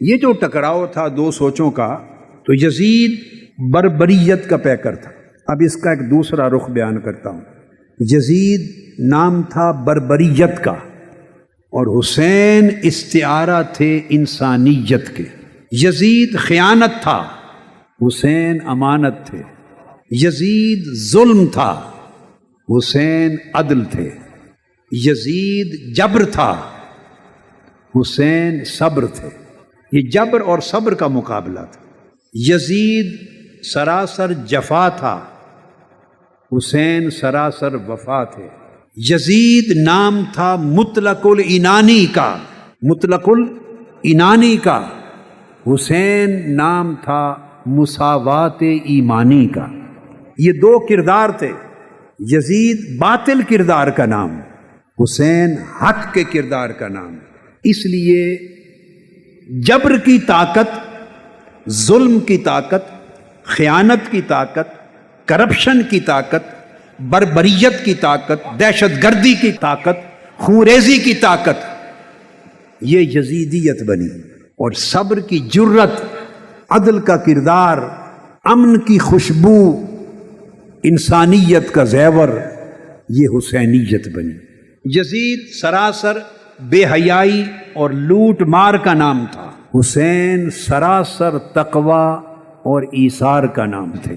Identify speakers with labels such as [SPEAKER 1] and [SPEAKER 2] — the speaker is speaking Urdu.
[SPEAKER 1] یہ جو ٹکراؤ تھا دو سوچوں کا، تو یزید بربریت کا پیکر تھا۔ اب اس کا ایک دوسرا رخ بیان کرتا ہوں۔ یزید نام تھا بربریت کا، اور حسین استعارہ تھے انسانیت کے۔ یزید خیانت تھا، حسین امانت تھے۔ یزید ظلم تھا، حسین عدل تھے۔ یزید جبر تھا، حسین صبر تھے۔ یہ جبر اور صبر کا مقابلہ تھا۔ یزید سراسر جفا تھا۔ حسین سراسر وفا تھے۔ یزید نام تھا مطلق العنانی کا۔ مطلق العنانی کا۔ حسین نام تھا مساوات ایمانی کا۔ یہ دو کردار تھے۔ یزید باطل کردار کا نام، حسین حق کے کردار کا نام۔ اس لیے جبر کی طاقت، ظلم کی طاقت، خیانت کی طاقت، کرپشن کی طاقت، بربریت کی طاقت، دہشت گردی کی طاقت خوریزی کی طاقت، یہ یزیدیت بنی۔ اور صبر کی جرت عدل کا کردار، امن کی خوشبو، انسانیت کا زیور، یہ حسینیت بنی۔ یزید سراسر بے حیائی اور لوٹ مار کا نام تھا۔ حسین سراسر تقوا اور ایثار کا نام تھے۔